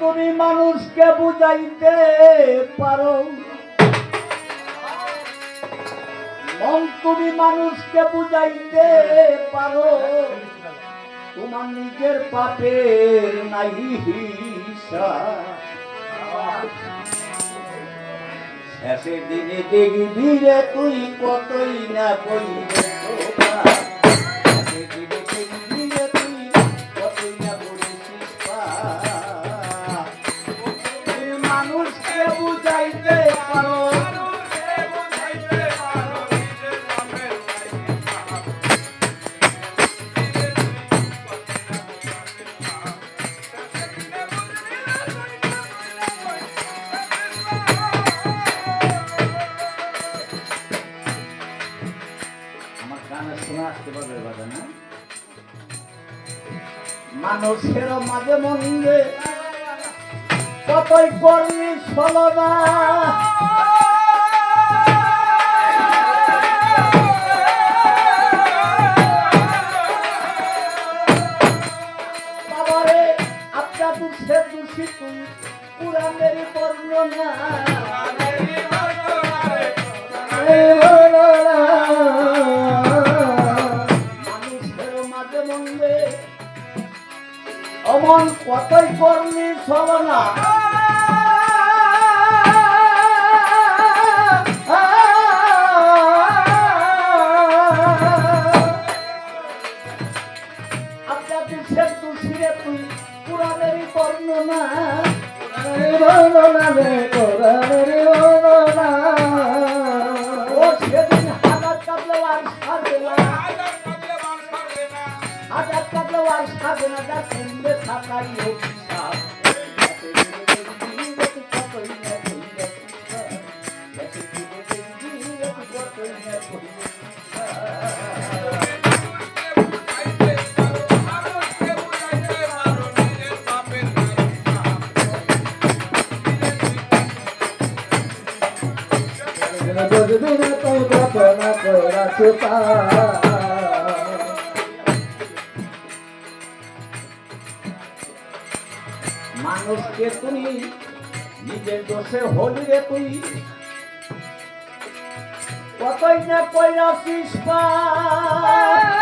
তুমি মানুষকে বুঝাইতে পারো। মন তুমি মানুষকে বুঝাইতে পারো। তোমার নিজের পাপের নাই শেষের দিনে দেখবি রে তুই কতই না কইবে না মানুষের মাঝে মন্দির কতই করলি ছলনা করলি ছলনা আপনার দুঃখের দুষিরে তুই সারবে না হাজার কাটলেও আর সারবে না যার সঙ্গে মানুষকে তুমি নিজের দোষে হলি তুই কতই না কইরা পাপ।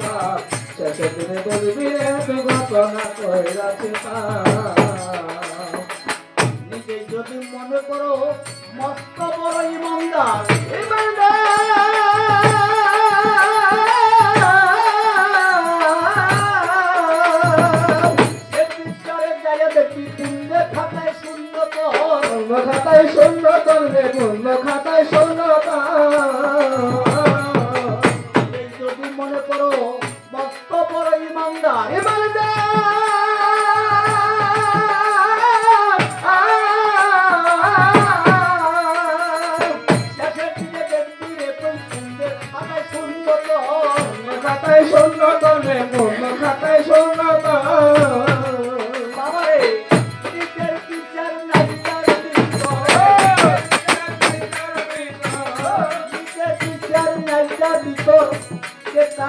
পাপ শেষে দিনে বলবি রে তুই ঘটনা কই রাখি পাপ নিজে যদি মনে করো মস্ত বড় ইমানদার খাতায় শূন্য করবে পূর্ণ খাতায় শূন্য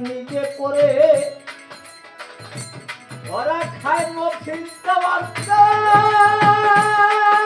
নিজে করে ওরা খায় মফিল বার্তা খোদা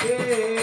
রাধে